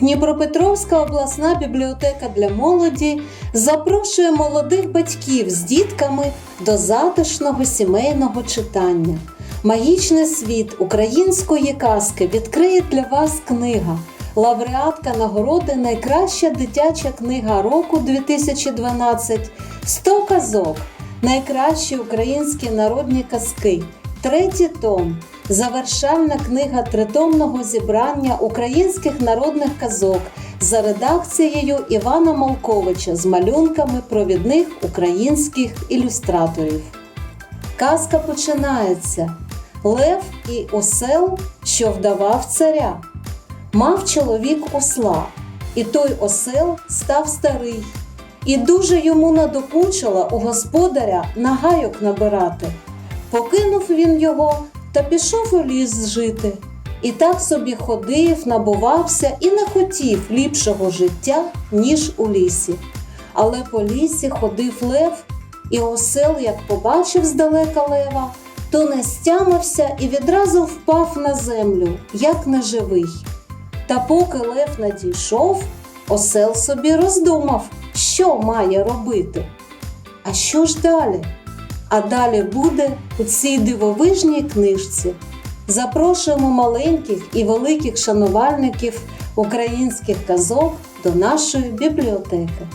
Дніпропетровська обласна бібліотека для молоді запрошує молодих батьків з дітками до затишного сімейного читання. Магічний світ української казки відкриє для вас книга. Лауреатка нагороди Найкраща дитяча книга року 2012 100 казок. Найкращі українські народні казки. Третій том. Завершальна книга тритомного зібрання українських народних казок за редакцією Івана Малковича з малюнками провідних українських ілюстраторів. Казка починається. Лев і осел, що вдавав царя. Мав чоловік осла, і той осел став старий, і дуже йому надокучило у господаря нагайок набирати. Покинув він його та пішов у ліс жити. І так собі ходив, набувався і не хотів ліпшого життя, ніж у лісі. Але по лісі ходив лев, і осел, як побачив здалека лева, то не стямився і відразу впав на землю, як неживий. Та поки лев надійшов, осел собі роздумав, що має робити. А що ж далі? А далі буде у цій дивовижній книжці. Запрошуємо маленьких і великих шанувальників українських казок до нашої бібліотеки.